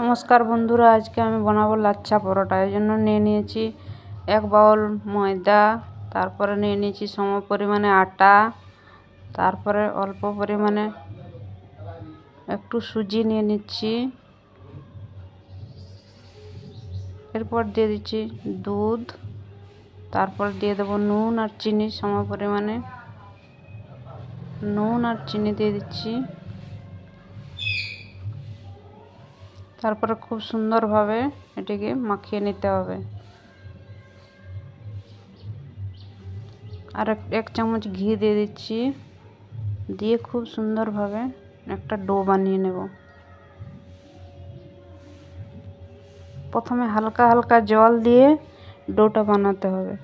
নমস্কার বন্ধুরা, আজকে আমি বানাবো লাচ্ছা পরোটা। এই জন্য নিয়ে নিয়েছি এক বাউল ময়দা, তারপরে নিয়ে নিয়েছি সম পরিমাণে আটা, তারপরে অল্প পরিমাণে একটু সুজি নিয়ে নিচ্ছি। এরপর দিয়ে দিচ্ছি দুধ, তারপর দিয়ে দেবো নুন আর চিনি সম পরিমাণে। নুন আর চিনি দিয়ে দিচ্ছি। তারপরে খুব সুন্দরভাবে এটিকে মাখিয়ে নিতে হবে। আর এক চামচ ঘি দিয়ে দিচ্ছি। দিয়ে খুব সুন্দরভাবে একটা ডো বানিয়ে নেব। প্রথমে হালকা হালকা জল দিয়ে ডোটা বানাতে হবে।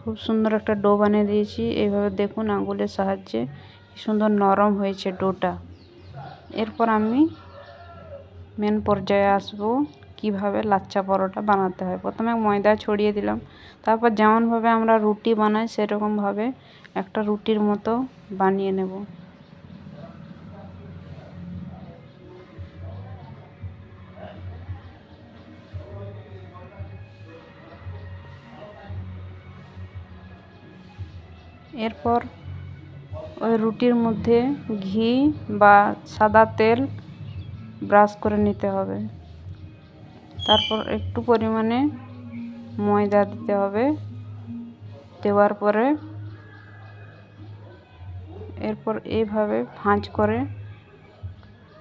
খুব সুন্দর একটা ডো বানিয়ে দিয়েছি। এইভাবে দেখুন আঙুলের সাহায্যে কি সুন্দর নরম হয়েছে ডোটা। এরপর আমি মেন পর্যায়ে আসব, কীভাবে লাচ্চা পরোটা বানাতে হয়। প্রথমে ময়দা ছড়িয়ে দিলাম, তারপর যেমনভাবে আমরা রুটি বানাই সেরকমভাবে একটা রুটির মতো বানিয়ে নেব। এরপর ওই রুটির মধ্যে ঘি বা সাদা তেল ব্রাশ করে নিতে হবে। তারপর একটু পরিমাণে ময়দা দিতে হবে। দেওয়ার পরে এরপর এইভাবে ভাঁজ করে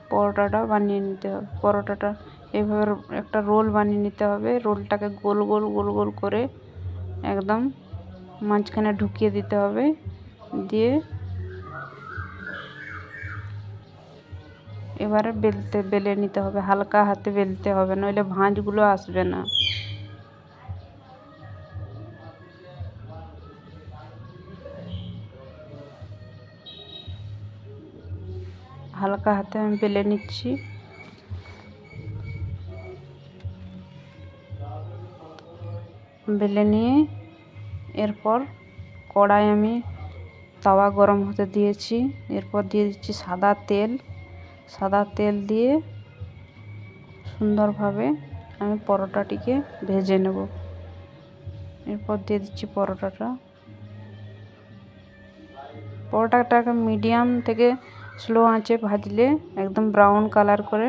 পরোটাটা বানিয়ে নিতে হবে। পরোটাটা এইভাবে একটা রোল বানিয়ে নিতে হবে। রোলটাকে গোল গোল গোল গোল করে একদম মাঝখানে ঢুকিয়ে দিতে হবে। দিয়ে এবারে বেলতে, বেলে নিতে হবে, হালকা হাতে বেলতে হবে, নইলে ভাঁজগুলো আসবে না। হালকা হাতে আমি বেলে নিচ্ছি। বেলে নিয়ে এরপর কড়াই আমি তাওয়া গরম হতে দিয়েছি, এরপর দিয়ে দিচ্ছি সাদা তেল। সাদা তেল দিয়ে সুন্দরভাবে আমি পরোটাটিকে ভেজে নেব। এরপর দিয়ে দিচ্ছি পরোটাটা। পরোটাটাকে মিডিয়াম থেকে স্লো আঁচে ভাজলে, একদম ব্রাউন কালার করে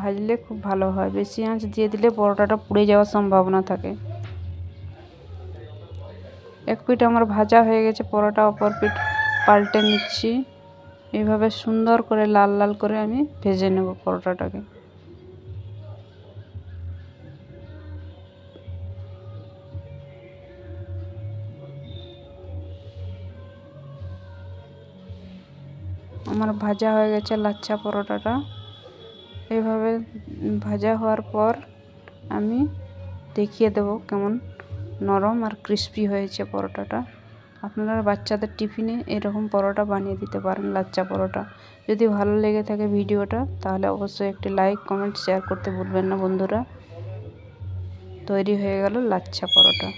ভাজলে খুব ভালো হয়। বেশি আঁচ দিয়ে দিলে পরোটাটা পুড়ে যাওয়ার সম্ভাবনা থাকে। এক পিঠ আমার ভাজা হয়ে গেছে, পরোটা অপর পিঠ পাল্টে নিচ্ছি। এইভাবে সুন্দর করে লাল লাল করে আমি ভেজে নেব পরোটাটাকে। আমার ভাজা হয়ে গেছে লাচ্ছা পরোটাটা। এইভাবে ভাজা হওয়ার পর আমি দেখিয়ে দেবো কেমন নরম আর ক্রিস্পি হয়েছে পরোটাটা। আপনারা বাচ্চাদের টিফিনে এরকম পরোটা বানিয়ে দিতে পারেন, লাচ্চা পরোটা। যদি ভালো লেগে থাকে ভিডিওটা, তাহলে অবশ্যই একটি লাইক, কমেন্ট, শেয়ার করতে ভুলবেন না বন্ধুরা। তৈরি হয়ে গেল লাচ্ছা পরোটা।